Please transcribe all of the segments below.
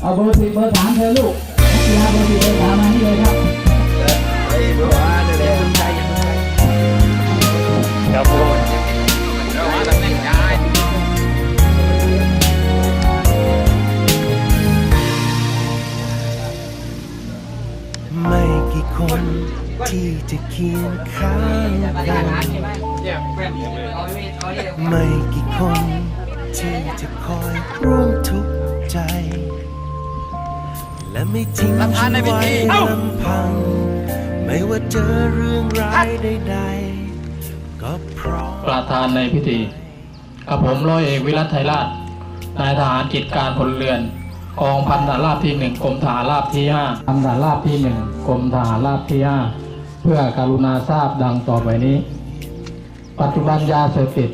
เอาเบอร์สิบเบอร์สามเธอลูกนักกีฬาเบอร์สิบเบอร์สามมานี่เลยครับครับผมไม่กี่คนที่จะเคียงข้างกันไม่กี่คนที่จะคอยร่วมทุกข์ใจ และไม่ทิ้งฉันไว้ลำพัง ไม่ว่าเจอเรื่องร้ายใดๆก็เพราะประธานในพิธีกับผมร้อยเอกวิรัตไทยราชนายทหารกิจการพลเรือนกองพันฐานราบที่หนึ่งกรมทหารราบที่ห้าพันฐานราบที่หนึ่งกรมทหารราบที่ห้าเพื่อการุณาทราบดังต่อไปนี้ ปัจจุบันยาเสพติด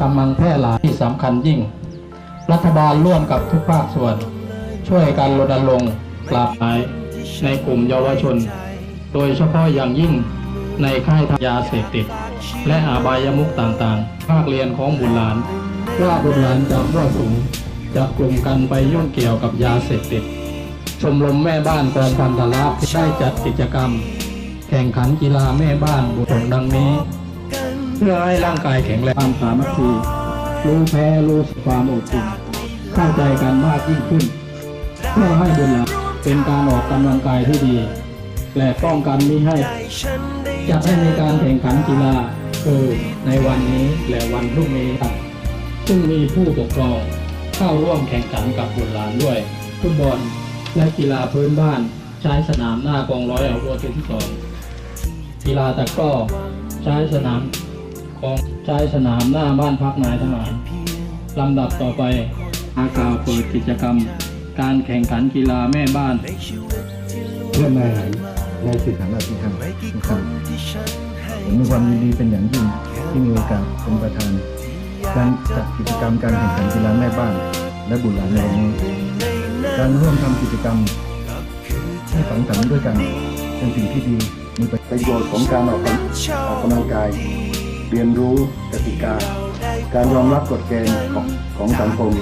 กำลังแพร่หลายที่สำคัญยิ่ง รัฐบาลร่วมกับทุกภาคส่วน ช่วยกันรณรงค์ ปราบหายในกลุ่มเยาวชน โดยเฉพาะอย่างยิ่งในค่ายทายาเสพติด และอาบายมุขต่างๆ ภาคเรียนของบุตรหลาน ว่าบุตรหลานจะมั่วสุมจะกลุ่มกันไปยุ่งเกี่ยวกับยาเสพติด ชมรมแม่บ้านกองพันธลาภได้จัดกิจกรรม แข่งขันกีฬาแม่บ้านบุตรดังนี้ เพื่อให้ร่างกายแข็งแรงความสามัคคีรู้แพ้รู้ความอบอุ่นเข้าใจกันมากยิ่งขึ้น เพื่อให้บุตรหลาน เป็นการออกกำลังกายที่ดี และป้องกันมิให้จะให้มีการแข่งขันกีฬาคือในวันนี้และวันพรุ่งนี้ครับซึ่งมีผู้ปกครองเข้าร่วมแข่งขันกับบุตรหลานด้วยฟุตบอลและกีฬาพื้นบ้านใช้สนามหน้ากองร้อยเอาวัวที่สองกีฬาตะกร้อใช้สนามกองใช้สนามหน้าบ้านพักนายทหารลำดับต่อไปอากาวเปิดกิจกรรม การแข่งขันกีฬาแม่บ้านเพื่อนนายหารในสิทธิฐานราชการทุกท่านผมมีความยินดีเป็นอย่างยิ่งที่มีโอกาสเป็นประธาน การจัดกิจกรรมการแข่งขันกีฬาแม่บ้าน และบุตรหลานในวันนี้การร่วมทำกิจกรรมที่สังสรรค์ด้วยกันเป็นสิ่งที่ดีมีประโยชน์ของการออกออกกำลังกาย เรียนรู้กติกา การยอมรับกฎเกณฑ์ของของสังคม